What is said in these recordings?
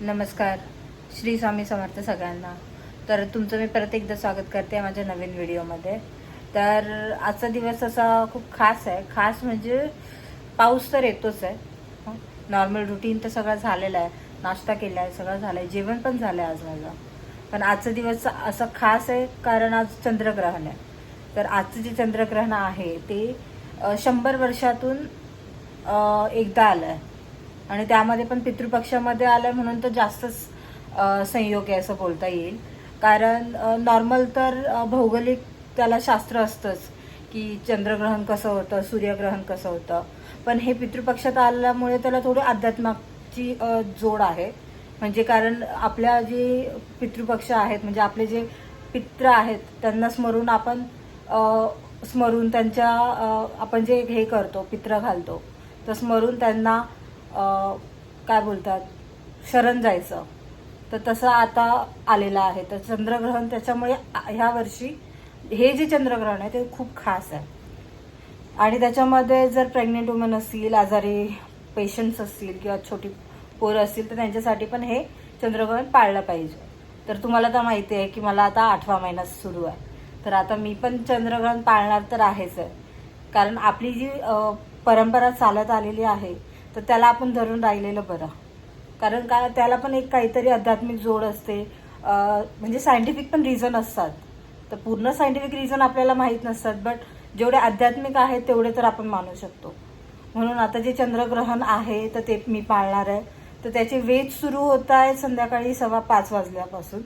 नमस्कार. श्री स्वामी समर्थ सगळ्यांना. तर तुमचं मी परत एकदा स्वागत करते माझ्या नवीन व्हिडिओमध्ये. तर आजचा दिवस असा खूप खास आहे. खास म्हणजे पाऊस तर येतोच आहे. नॉर्मल रुटीन तर सगळं झालेलं आहे. नाश्ता केला आहे सगळं झालं आहे जेवण पण झालं आहे आज माझं. पण आजचा दिवस असा खास आहे कारण आज चंद्रग्रहण आहे. तर आजचं जे चंद्रग्रहण आहे ते शंभर वर्षातून एकदा आलं आहे आणि त्यामध्ये पण पितृपक्षामध्ये आलं म्हणून तर जास्तच संयोग आहे असं बोलता येईल. कारण नॉर्मल तर भौगोलिक त्याला शास्त्र असतंच की चंद्रग्रहण कसं होतं सूर्यग्रहण कसं होतं. पण हे पितृपक्षात आल्यामुळे त्याला थोडी अध्यात्माची जोड आहे. म्हणजे कारण आपल्या जे पितृपक्ष आहेत म्हणजे आपले जे पित्र आहेत त्यांना स्मरून आपण स्मरून त्यांच्या आपण जे हे करतो पित्र घालतो तर स्मरून त्यांना काय बोलतात शरण जायचं. तर तसं आता आलेलं आहे. तर चंद्रग्रहण त्याच्यामुळे ह्या वर्षी हे जे चंद्रग्रहण आहे ते खूप खास आहे. आणि त्याच्यामध्ये जर प्रेग्नेंट वुमन असतील आजारी पेशंट्स असतील किंवा छोटी पोरं असतील तर त्यांच्यासाठी पण हे चंद्रग्रहण पाळलं पाहिजे. तर तुम्हाला तर माहिती आहे की मला आता आठवा महिना सुरू आहे. तर आता मी पण चंद्रग्रहण पाळणार तर आहेच आहे. कारण आपली जी परंपरा चालत आलेली आहे तर त्याला आपण धरून राहिलेलं बरं. कारण का त्याला पण एक काहीतरी आध्यात्मिक जोड असते. म्हणजे सायंटिफिक पण रिझन असतात. तर पूर्ण सायंटिफिक रिझन आपल्याला माहीत नसतात बट जेवढे आध्यात्मिक आहेत तेवढे तर आपण मानू शकतो. म्हणून आता जे चंद्रग्रहण आहे तर ते मी पाळणार आहे. तर त्याचे वेध सुरू होत आहे संध्याकाळी सव्वा पाच वाजल्यापासून.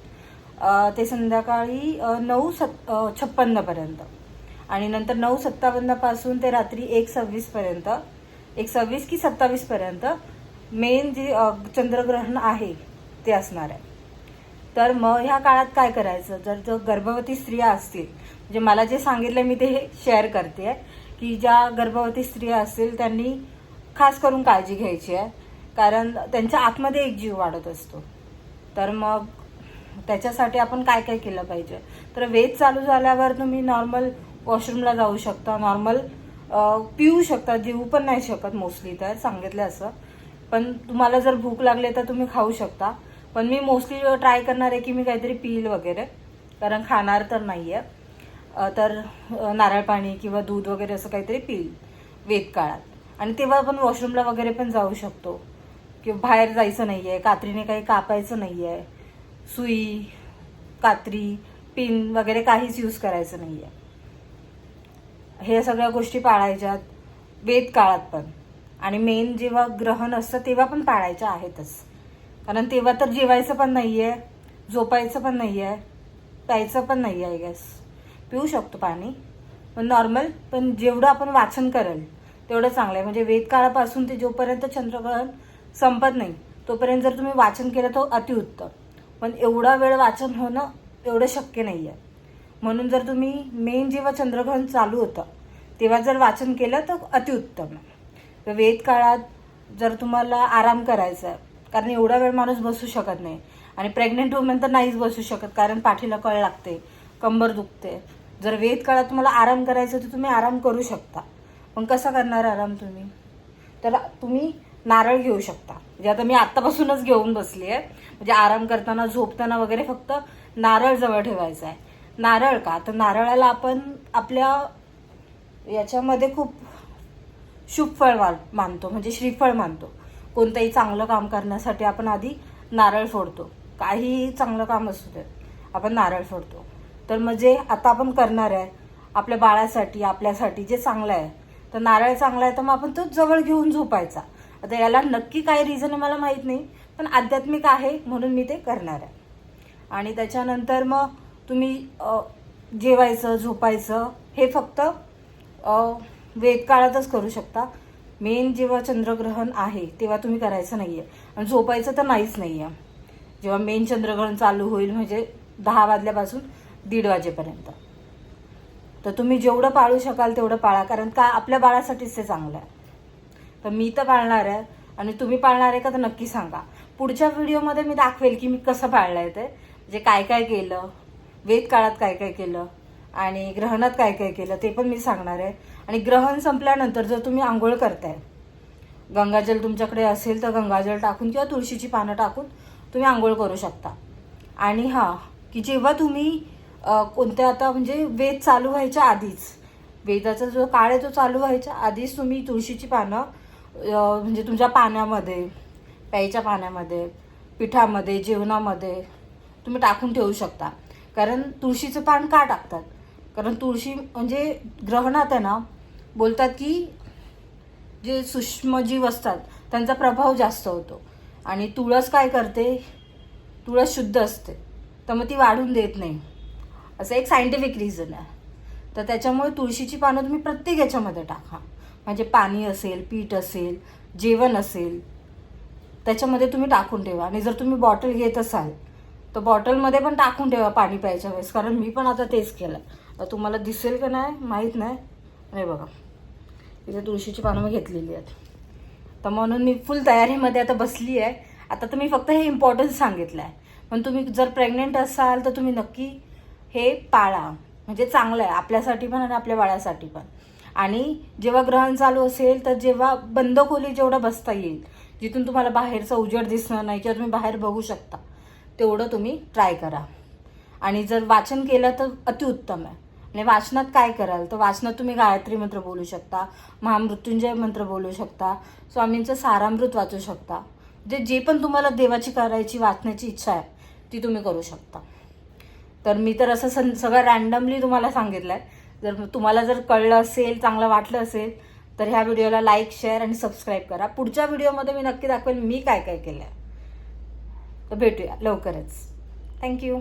ते संध्याकाळी नऊ सत् छप्पन्नपर्यंत आणि नंतर नऊ सत्तावन्नपासून ते रात्री एक सव्वीसपर्यंत एक सव्वीस की सत्तावीसपर्यंत मेन जे चंद्रग्रहण आहे ते असणार आहे. तर मग ह्या काळात काय करायचं? जर जो गर्भवती स्त्रिया असतील म्हणजे मला जे सांगितलं मी ते शेअर करते की ज्या गर्भवती स्त्रिया असतील त्यांनी खास करून काळजी घ्यायची आहे कारण त्यांच्या आतमध्ये एक जीव वाढत असतो. तर मग त्याच्यासाठी आपण काय काय केलं पाहिजे? तर वेद चालू झाल्यावर तुम्ही नॉर्मल वॉशरूमला जाऊ शकता नॉर्मल पिऊ शकता जेवू पण नाही शकत मोस्टली तर सांगितलं असं. पण तुम्हाला जर भूक लागली तर तुम्ही खाऊ शकता. पण मी मोस्टली ट्राय करणार आहे की मी काहीतरी पिईल वगैरे कारण खाणार तर नाही आहे तर नारळ पाणी किंवा दूध वगैरे असं काहीतरी पिईल वेद काळात. आणि तेव्हा आपण वॉशरूमला वगैरे पण जाऊ शकतो. किंवा बाहेर जायचं नाही आहे कात्रीने काही कापायचं नाही आहे सुई कात्री पिन वगैरे काहीच यूज करायचं नाही आहे हे सगळ्या गोष्टी पाळायच्यात वेद काळात पण. आणि मेन जेव्हा ग्रहण असतं तेव्हा पण पाळायच्या आहेतच. कारण तेव्हा तर जेवायचं पण नाही आहे झोपायचं पण नाही आहे प्यायचं पण नाही आहे गॅस पिऊ शकतो पाणी. पण नॉर्मल पण जेवढं आपण वाचन करेल तेवढं चांगलं आहे. म्हणजे वेद काळापासून ते जोपर्यंत चंद्रग्रहण संपत नाही तोपर्यंत जर तुम्ही वाचन केलं तर अतिउत्तम. पण एवढा वेळ वाचन होणं एवढं शक्य नाही आहे म्हणून जर तुम्ही मेन जेव्हा चंद्रग्रहण चालू होतं तेव्हा जर वाचन केलं तर अतिउत्तम. तर वेद काळात जर तुम्हाला आराम करायचा आहे कारण एवढा वेळ माणूस बसू शकत नाही आणि प्रेग्नेंट वुमेन तर नाहीच बसू शकत कारण पाठीला कळ लागते कंबर दुखते. जर वेद काळात तुम्हाला आराम करायचा तर तुम्ही आराम करू शकता. पण कसा करणार आराम तुम्ही? तर तुम्ही नारळ घेऊ शकता. म्हणजे आता मी आत्तापासूनच घेऊन बसली आहे म्हणजे आराम करताना झोपताना वगैरे फक्त नारळ जवळ ठेवायचा आहे. नारळ का? तर नारळाला आपण आपल्या याच्यामध्ये खूप शुभफळ मान- मानतो म्हणजे श्रीफळ मानतो. कोणतंही चांगलं काम करण्यासाठी आपण आधी नारळ फोडतो. काहीही चांगलं काम असू दे आपण नारळ फोडतो. तर मग जे आता आपण करणार आहे आपल्या बाळासाठी आपल्यासाठी जे चांगलं आहे तर नारळ चांगला आहे तर मग आपण तो जवळ घेऊन झोपायचा. आता याला नक्की काय रिझन आहे मला माहीत नाही पण आध्यात्मिक आहे म्हणून मी ते करणार आहे. आणि त्याच्यानंतर मग तुम्ही जेवायचं झोपायचं हे फक्त वेद काळातच करू शकता. मेन जेव्हा चंद्रग्रहण आहे तेव्हा तुम्ही करायचं नाही आहे आणि झोपायचं तर नाहीच नाही आहे जेव्हा मेन चंद्रग्रहण चालू होईल म्हणजे दहा वाजल्यापासून दीड वाजेपर्यंत. तर तुम्ही जेवढं पाळू शकाल तेवढं पाळा कारण का आपल्या बाळासाठीच ते चांगलं आहे. तर मी तर पाळणार आहे. आणि तुम्ही पाळणार आहे का तर नक्की सांगा. पुढच्या व्हिडिओमध्ये मी दाखवेल की मी कसं पाळलं आहे ते. म्हणजे काय काय केलं वेद काळात काय काय केलं आणि ग्रहणात काय काय केलं ते पण मी सांगणार आहे. आणि ग्रहण संपल्यानंतर जर तुम्ही आंघोळ करताय गंगाजल तुमच्याकडे असेल तर गंगाजल टाकून किंवा तुळशीची पानं टाकून तुम्ही आंघोळ करू शकता. आणि हां की जेव्हा तुम्ही कोणत्या आता म्हणजे वेद चालू व्हायच्या आधीच वेदाचा जो काळ आहे तो चालू व्हायच्या आधीच तुम्ही तुळशीची पानं म्हणजे तुमच्या पाण्यामध्ये प्यायच्या पाण्यामध्ये पिठामध्ये जेवणामध्ये तुम्ही टाकून ठेवू शकता. कारण तुळशीचं पान का टाकतात? कारण तुळशी म्हणजे ग्रहणात आहे ना बोलतात की जे सूक्ष्मजीव असतात त्यांचा प्रभाव जास्त होतो. आणि तुळस काय करते? तुळस शुद्ध असते. तर मग ती वाढून देत नाही. असं एक सायंटिफिक रिझन आहे. तर त्याच्यामुळे तुळशीची पानं तुम्ही प्रत्येक याच्यामध्ये टाका. म्हणजे पाणी असेल पीठ असेल जेवण असेल त्याच्यामध्ये तुम्ही टाकून ठेवा. आणि जर तुम्ही बॉटल घेत असाल तर बॉटलमध्ये पण टाकून ठेवा पाणी प्यायच्या वेळेस. कारण मी पण आता तेच केलं तर तुम्हाला दिसेल का नाही? माहीत नाही. नाही बघा. इथे तुळशीची पानं मी घेतलेली आहेत. तर म्हणून मी फुल तयारीमध्ये आता बसली आहे. आता तर मी फक्त हे इम्पॉर्टन्स सांगितलं आहे पण तुम्ही जर प्रेग्नेंट असाल तर तुम्ही नक्की हे पाळा. म्हणजे चांगलं आहे आपल्यासाठी पण आणि आपल्या बाळासाठी पण. आणि जेव्हा ग्रहण चालू असेल तर जेव्हा बंद खोली जेवढं बसता येईल जिथून तुम्हाला बाहेरचा उजेड दिसणार नाही किंवा तुम्ही बाहेर बघू शकता तेवढं तुम्ही ट्राय करा. आणि जर वाचन केलं तर अतिउत्तम आहे. आणि वाचनात काय कराल? तर वाचनात तुम्ही गायत्री मंत्र बोलू शकता महामृत्युंजय मंत्र बोलू शकता स्वामींचं सारामृत वाचू शकता. जे जे पण तुम्हाला देवाची करायची वाचण्याची इच्छा आहे ती तुम्ही करू शकता. तर मी तर असं सं सगळं रॅन्डमली तुम्हाला सांगितलं आहे जर तुम्हाला जर कळलं असेल चांगलं वाटलं असेल तर ह्या व्हिडिओला लाईक शेअर आणि सबस्क्राईब करा. पुढच्या व्हिडिओमध्ये मी नक्की दाखवेल मी काय काय केलं आहे तर भेटूया लवकरच. थँक्यू